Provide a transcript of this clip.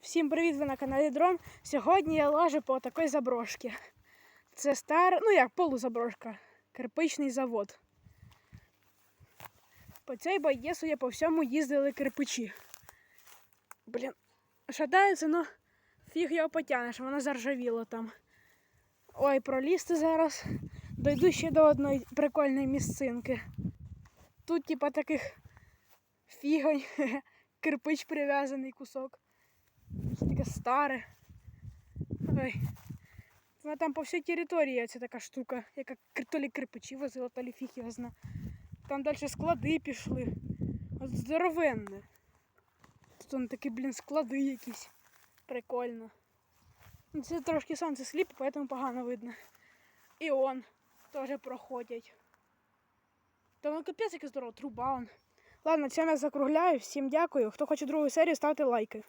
Всім привіт! Ви на каналі Дрон. Сьогодні я лажу по такій заброшці. Це стар, ну як полузаброшка, кирпичний завод. По цій байді, судя по всьому, їздили кирпичі. Блін, шатається, ну фіг його потягнеш, воно заржавіло там. Ой, пролізти зараз. Дойду ще до одної прикольної місцинки. Тут, типа, таких фігонь, кирпич прив'язаний кусок. Це таке старе. Ой. Вона там по всій території ця така штука, яка то лі кирпичі возила, то лі фіг зна. Там далі склади пішли. От здоровенне. Тут он такі, блін, склади якісь. Прикольно. Ну, Це трошки сонце сліпить, тому погано видно. І он теж проходять. Та ну капець, яке здорово, труба он. Ладно, цьому я закругляю. Всім дякую. Хто хоче другу серію, ставте лайки.